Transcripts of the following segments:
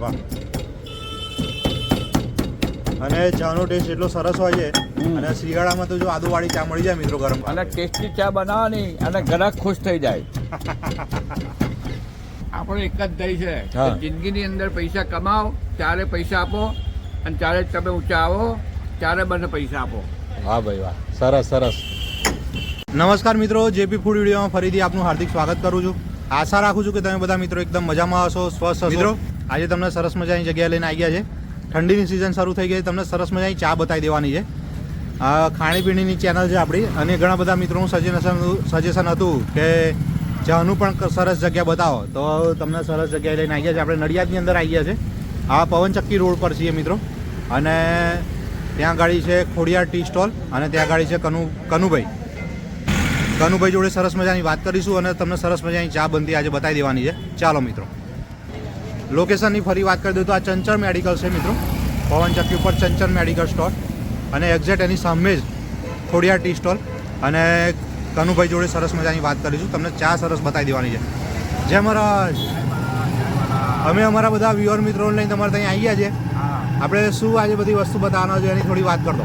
વાહ. અને ચાનો ટેસ્ટ એટલો સરસ હોય છે. અને શિયાળામાં તો જો આદુવાળી ચા મળી જાય મિત્રો ગરમ. અને ટેસ્ટી ચા બનાવવાની અને ગ્રાહક ખુશ થઈ જાય. આપણો એક જ દહીં છે. જિંદગીની અંદર પૈસા કમાઓ ત્યારે પૈસા આપો અને ત્યારે તમે ઊંચા આવો ત્યારે મને પૈસા આપો. વાહ ભાઈ વાહ. સરસ સરસ. નમસ્કાર મિત્રો જેપી ફૂડ વિડીયોમાં ફરીથી આપનું હાર્દિક સ્વાગત કરું છું. આશા રાખું છું કે તમે બધા મિત્રો એકદમ મજામાં હશો સ્વસ્થ મિત્રો આજે તમને સરસ મજાની જગ્યાએ લઈને આવી ગયા છે. ઠંડીની સિઝન શરૂ થઈ ગઈ, તમને સરસ મજાની ચા બતાવી દેવાની છે. ખાણીપીણીની ચેનલ છે આપણી, અને ઘણા બધા મિત્રોનું સજેશન સજેશન હતું કે ચાનું પણ સરસ જગ્યા બતાવો. તો તમને સરસ જગ્યાએ લઈને આવી ગયા છે. આપણે નડિયાદની અંદર આવી ગયા છે. આ પવનચક્કી રોડ પર છીએ મિત્રો. અને ત્યાં ગાડી છે ખોડિયાર ટી સ્ટોલ, અને ત્યાં ગાડી છે કનુ, કનુભાઈ. કનુભાઈ જોડે સરસ મજાની વાત કરીશું, અને તમને સરસ મજાની ચા બનતી આજે બતાવી દેવાની છે. ચાલો મિત્રો. લોકેશનની ફરી વાત કરી દઉં તો આ ચંચળ મેડિકલ છે મિત્રો. પવનચક્કી ઉપર ચંચળ મેડિકલ સ્ટોર. અને એક્ઝેક્ટ એની સામે જ ખોડિયાર ટી સ્ટોલ. અને કનુભાઈ જોડે સરસ મજાની વાત કરીશું તમને ચા સરસ બતાવી દેવાની છે. જય મહારાજ. અમે અમારા બધા વ્યુઅર મિત્રોને લઈને તમારે ત્યાં આવી ગયા છે આપણે શું આજે બધી વસ્તુ બતાવવાના છે એની થોડી વાત કરતો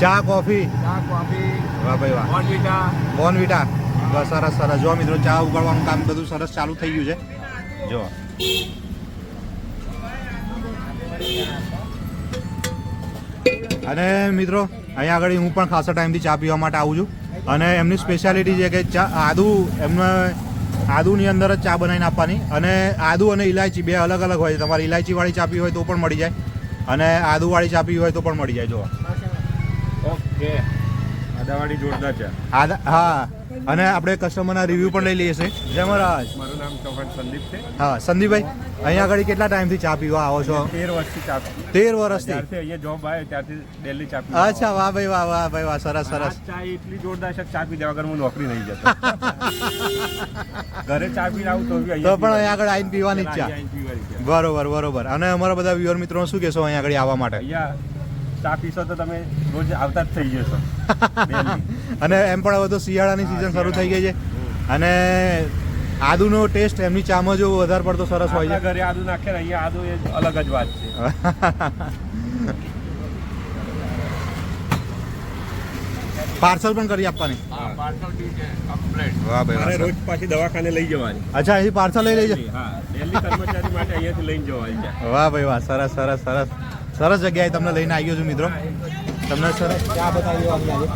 ચા કોફી. ચા કોફી. વાહ ભાઈ વાહ. બોનવીટા બોર્નવિટા બસ સરસ સરસ. જો મિત્રો ચા ઉગાડવાનું કામ બધું સરસ ચાલુ થઈ ગયું છે. જો. અને મિત્રો અહીંયા આગળ હું પણ ખાસા ટાઈમથી ચા પીવા માટે આવું છું. અને એમની સ્પેશિયાલિટી છે કે ચા આદુ એમને આદુની અંદર જ ચા બનાવીને આપવાની. અને આદુ અને ઇલાયચી બે અલગ અલગ હોય છે. તમારે ઇલાયચીવાળી ચા પી હોય તો પણ મળી જાય. અને આદુવાળી ચા પી હોય તો પણ મળી જાય. જો ઓકે. આદાવાળી જોરદાર ચા. આદા હા. અને આપણે કસ્ટમરના રિવ્યૂ પણ લઈ લઈએ છીએ. જય મહારાજ. મારું નામ ચૌહાણ સંદીપ છે. હા સંદીપભાઈ અહીંયા આગળ કેટલા ટાઈમથી ચા પીવા આવો છો? તેર વર્ષથી ચા. તેર વર્ષથી? અહીંયા જોબ આવે ત્યારથી ડેલી ચા. અચ્છા વાહ ભાઈ વાહ વાહ ભાઈ વાહ સરસ સરસ. ચા એટલી જોરદાર છે ચા ચા દેવા વગર હું નોકરી નહીં જતો. ઘરે ચા પીને આવું તો બી તો પણ અહીંયા આગળ આવીને પીવાની જ ચા. બરોબર બરોબર. અને અમારા બધા વ્યુઅર મિત્રો શું કહેશો અહીંયા આગળ આવવા માટે? અહીંયા ચા પીશો તો તમે રોજ આવતા જ થઈ જશો. અને એમ પણ હવે તો શિયાળાની સિઝન શરૂ થઈ ગઈ છે. અને આદુનો ટેસ્ટ એમની ચામાં જો વધારે પડતો સરસ હોય છે. ઘરે આદુ નાખે અહીંયા આદુ એ અલગ જ વાત છે. પાર્સલ પણ કરી આપવાની? હા પાર્સલ બી છે કમ્પ્લેટ વાહ ભાઈ રોજ પાછી દવાખાને લઈ જવાની. અચ્છા અહીંથી પાર્સલ લઈ લેજો? હા કર્મચારી માટે અહીંયાથી લઈને જવાની વાહ ભાઈ વાહ સરસ સરસ સરસ. સરસ જગ્યાએ તમને લઈને આવ્યો છું મિત્રો. તમને સરસ ચા બતાવી દેવાની આજે.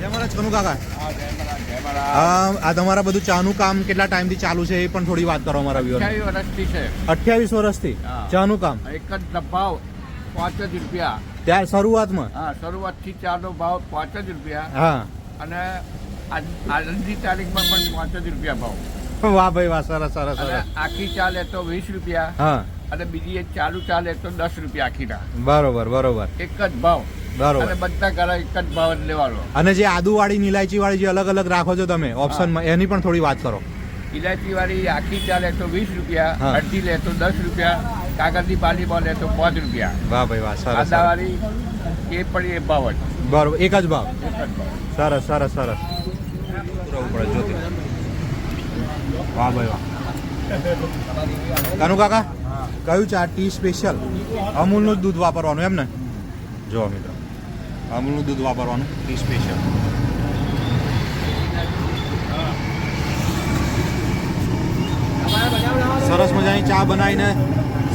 જય મહારાજ કનુ કાકા. હા જય મહારાજ જય મહારાજ. આ આ તમારા બધું ચાનું કામ કેટલા ટાઈમથી ચાલુ છે એ પણ થોડી વાત કરો અમારા વ્યુઅર અઠ્યાવીસ વર્ષથી છે. અઠ્યાવીસ વર્ષથી? ચાનું કામ? એક જ ડબ્બા પાંચ જ રૂપિયા. ત્યાર શરૂઆતમાં? હા શરૂઆતથી ચાનો ભાવ પાંચ જ રૂપિયા. હા. અને આજ- આજની તારીખમાં પણ પાંચ જ રૂપિયા ભાવ. વાહ ભાઈ વાહ સરસ સરસ સરસ. આખી ચા લે તો વીસ રૂપિયા. હા. અને બીજી એક ચાલુ ચા લે તો દસ રૂપિયા આખીના. બરોબર બરોબર. એક જ ભાવ. બરોબર. બધા ઘરે એક જ ભાવ જ લેવાનો. અને જે આદુવાળી ઇલાયચી વાળી જે અલગ અલગ રાખો છો તમે ઓપ્શનમાં એની પણ થોડી વાત કરો. ઇલાયચી વાળી આખી ચા લે તો વીસ રૂપિયા અડધી લે તો દસ રૂપિયા કાગળની બાલી બોલે તો પાંચ રૂપિયા. વાહ ભાઈ વાહ સરસ આદા એ પણ એ ભાવ જ. બરોબર એક જ ભાવ? એક જ ભાવ. સરસ સરસ સરસ. પુરાવું પડે જોતી. વાહ ભાઈ વાહ. કનુ કાકા કયું ચા ટી સ્પેશિયલ? અમૂલનું જ દૂધ વાપરવાનું એમ ને? જો મિત્રો અમૂલનું દૂધ વાપરવાનું ટી સ્પેશિયલ. સરસ મજાની ચા બનાવીને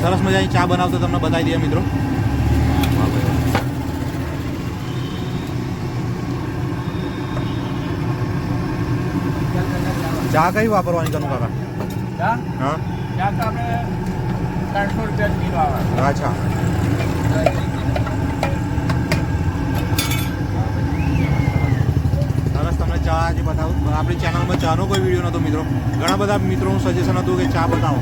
સરસ મજાની ચા બનાવતો તમને બતાવી દઈએ મિત્રો. ચા કઈ વાપરવાની કનુ કાકા? હા? ચા તો આપણે ત્રણસો રૂપિયા કિલો આવે. અચ્છા. સરસ તમને ચા આજે બતાવું. આપણી ચેનલમાં ચાનો કોઈ વીડિયો નહોતો મિત્રો. ઘણા બધા મિત્રોનું સજેશન હતું કે ચા બતાવો.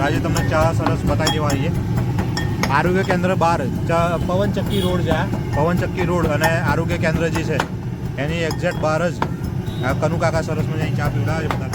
આજે તમને ચા સરસ બતાવી દેવાની છે આરોગ્ય કેન્દ્ર બહાર પવનચક્કી રોડ છે આ. પવનચક્કી રોડ અને આરોગ્ય કેન્દ્ર જે છે એની એક્ઝેક્ટ બહાર જ કનુકાકા કનુ કાકા સરસ મજાની ચા પીવડાવે છે બધા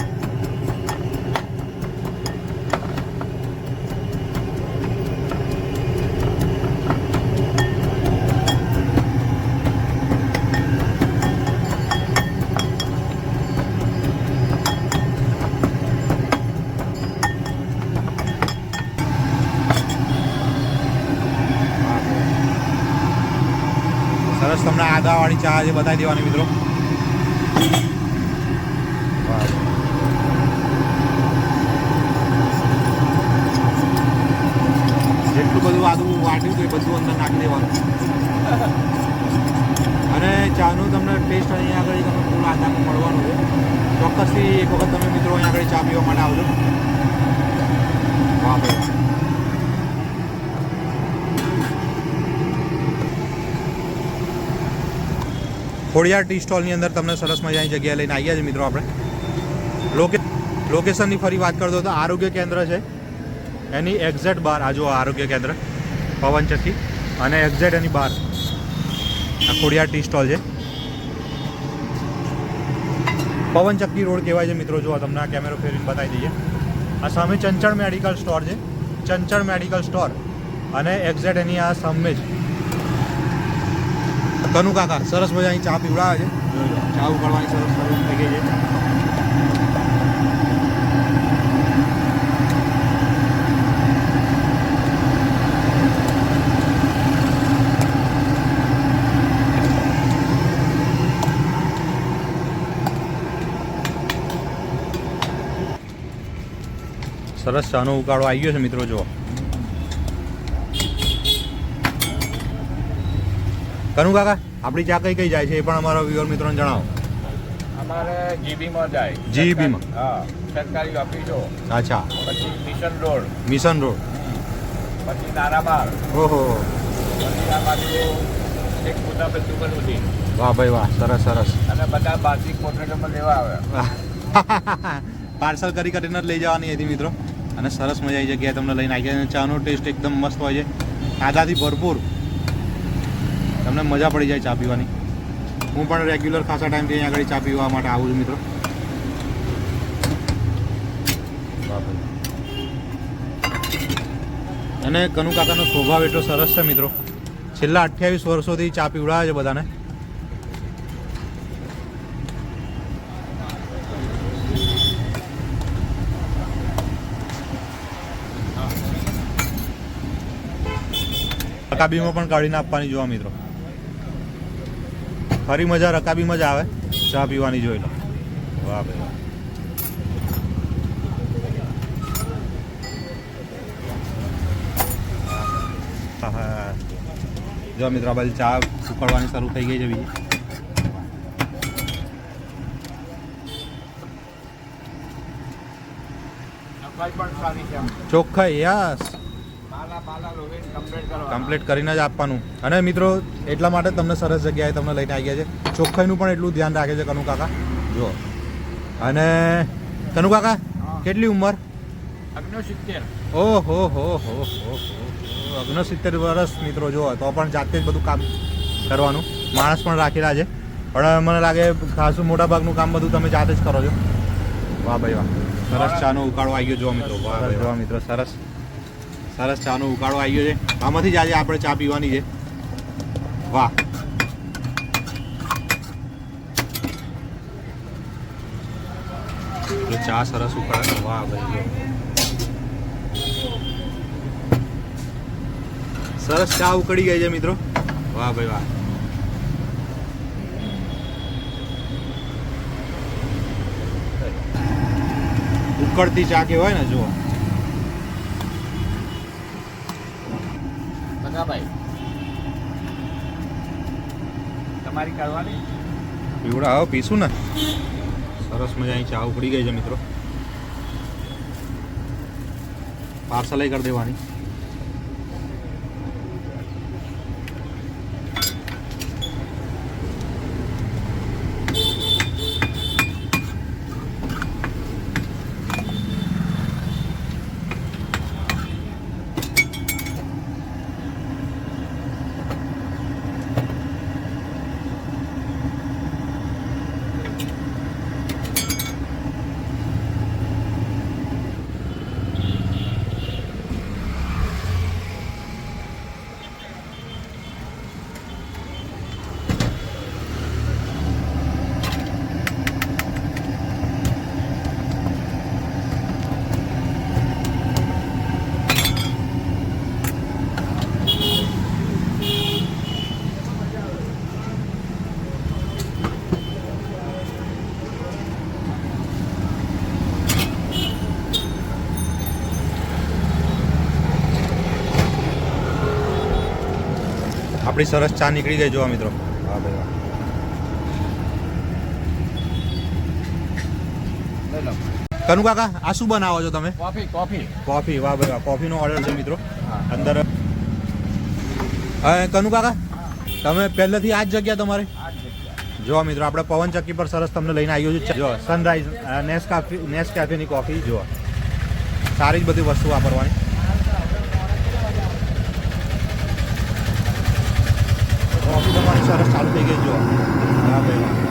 સરસ તમને આદાવાળી ચા જે બતાવી દેવાની મિત્રો. જેટલું બધું આદું વાટ્યું હતું એ બધું અંદર નાખી દેવાનું. અને ચાનો તમને ટેસ્ટ અહીંયા આગળ તમને ફૂલ આદામાં મળવાનું છે. ચોક્કસથી એક વખત તમે મિત્રો અહીંયા આગળ ચા પીવા માટે આવજો વાહ ભાઈ ખોડિયાર ટી સ્ટોલની અંદર તમને સરસ મજાની જગ્યા લઈને આવ્યા છે મિત્રો આપણે. લોકે લોકેશનની ફરી વાત કરતો તો આરોગ્ય કેન્દ્ર છે. એની એક્ઝેક્ટ બાર આ આરોગ્ય કેન્દ્ર, પવન અને એક્ઝેક્ટ એની બહાર. આ ખોડિયાર ટી સ્ટોલ છે. પવન રોડ કહેવાય છે મિત્રો જો તમને આ કેમેરો ફેરીને બતાવી દઈએ. આ સામે ચંચળ મેડિકલ સ્ટોર છે. ચંચળ મેડિકલ સ્ટોર અને એક્ઝેક્ટ એની આ સામે જ કનુ કાકા, સરસ મજાની ચા પીવડાવે છે. ચા ઉકાળવાની સરસ સરસ થઈ ગઈ છે. સરસ ચાનો ઉકાળો આવી ગયો છે મિત્રો, જુઓ. કનુ કાકા આપણી ચા કઈ કઈ જાય છે એ પણ અમારા વ્યુઅર મિત્રોને જણાવો. અમારે જીબીમાં જાય. જીબીમાં? હા સરકારી ઓફિસો અચ્છા. પછી મિશન રોડ. Mission road. પછી નારાબાર. ઓહો. પછી આ બાજુ એક મોટા દુકાન હતી વાહ ભાઈ વાહ સરસ સરસ. અને બધા બાર્ષિક પોર્ટ્રેટમાં લેવા આવે. પાર્સલ કરી કરીને જ લઈ જવાની હતી મિત્રો. અને સરસ મજા આવી જગ્યાએ તમને લઈને આવી ગયા અને ચાનો ટેસ્ટ એકદમ મસ્ત હોય છે. આદાથી ભરપૂર. તમને મજા પડી જાય ચા પીવાની. હું પણ રેગ્યુલર ખાસા ટાઈમથી અહીંયા આગળ ચા પીવા માટે આવું છું મિત્રો. અને કનુ કાકાનો સ્વભાવ એટલો સરસ છે મિત્રો. છેલ્લા અઠ્યાવીસ વર્ષોથી ચા પીવડાવે છે બધાને. કાબીમાં પણ કાઢીને આપવાની જોવા મિત્રો. ફરી મજા રકાબીમાં જ આવે? ચા પીવાની જોઈ લો. વાહ ભાઈ વાહ. જો મિત્રો બાજુ ચા ઉકળવાની શરૂ થઈ ગઈ છે બીજી. ચોખ્ખાઈ યસ. કમ્પ્લીટ કરીને જ આપવાનું. અને મિત્રો એટલા માટે તમને સરસ જગ્યાએ તમને લઈને આવી ગયા છે. ચોખ્ખાઈનું પણ એટલું ધ્યાન રાખે છે કનુ કાકા. જો અને કનુ કાકા કેટલી ઉંમર? અગ્નો ઓહો હો હો હો હો ઓગણસિત્તેર વર્ષ મિત્રો જો તો પણ જાતે જ બધું કામ કરવાનું. માણસ પણ રાખેલા છે. પણ મને લાગે ખાસું મોટા ભાગનું કામ બધું તમે જાતે જ કરો છો. વાહ ભાઈ વાહ. સરસ ચાનો ઉકાળો આવી ગયો જો મિત્રો. વાહ ભાઈ વાહ. મિત્રો સરસ. સરસ ચાનો ઉકાળો આવી ગયો છે. આમાંથી જ આજે આપણે ચા પીવાની છે. વાહ. ચા સરસ ઉકાળે. વાહ, ભાઈ સરસ ચા ઉકળી ગઈ છે, મિત્રો. વાહ, ભાઈ, વાહ. ઉકળતી ચા કહેવાય ને જો ભાઈ તમારી કરવાની પીવડા, આવો, પીશું ને. સરસ મજા અહીં ચા ઉકળી ગઈ છે મિત્રો. પાર્સલ કરી દેવાની. આપણી સરસ ચા નીકળી ગઈ જોવા મિત્રો. હા ભાઈ કનુ કાકા આ શું બનાવો છો તમે? Coffee coffee. કોફી વાહ ભાઈ વાહ કોફીનો ઓર્ડર છે મિત્રો. અંદર હા કનુ કાકા તમે પહેલેથી આ જ જગ્યા તમારે? જોવા જો મિત્રો આપણે પવન ચક્કી પર સરસ તમને લઈને આવ્યો છે. જો સનરાઈઝ નેસ કાફી નેસ કેફેની કોફી જો સારી જ બધી વસ્તુ વાપરવાની. કોફી તમારી સરસ ચાલુ થઈ ગઈ જો હા ભાઈ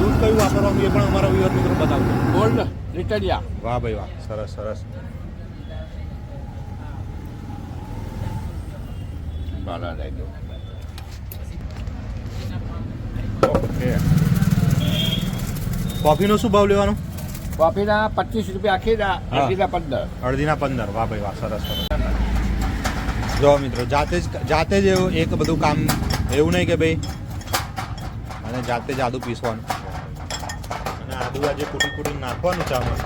દૂધ કયું વાપરવાનું એ પણ અમારા વિવર મિત્રો બતાવજો ગોલ્ડ લીટરિયા વાહ ભાઈ વાહ સરસ સરસ. લઈ દો ઓકે. કોફીનો શું ભાવ લેવાનો? કોફીના પચીસ રૂપિયા આખી. અડધીના પંદર. અડધીના પંદર. વાહ ભાઈ વાહ સરસ સરસ. જો મિત્રો જાતે જ જાતે જ એવું એક બધું કામ એવું નહીં કે ભાઈ અને જાતે જ આદુ પીસવાનું. અને આદુ આજે કુટી કુટી નાખવાનું ચામાં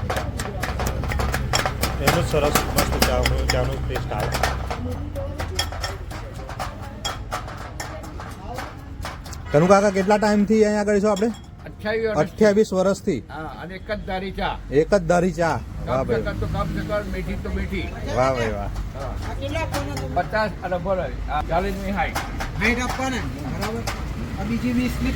એનું સરસ મસ્ત ચા ચાનું ટેસ્ટ આવે. કનુ કાકા કેટલા ટાઈમથી અહીંયા આગળ છો આપણે? અઠ્યાવીસ વર્ષ અઠ્યાવીસ વર્ષથી. હા અને એક જ દારી ચા. એક જ ધારી ચા. વાહ ભાઈ. તો કમ મીઠી તો મીઠી. વાહ ભાઈ વાહ. પચાસ અને બોલો ચાલીસની હાઈટ. હાઈટ આપવાના બરાબર? બીજી વીસની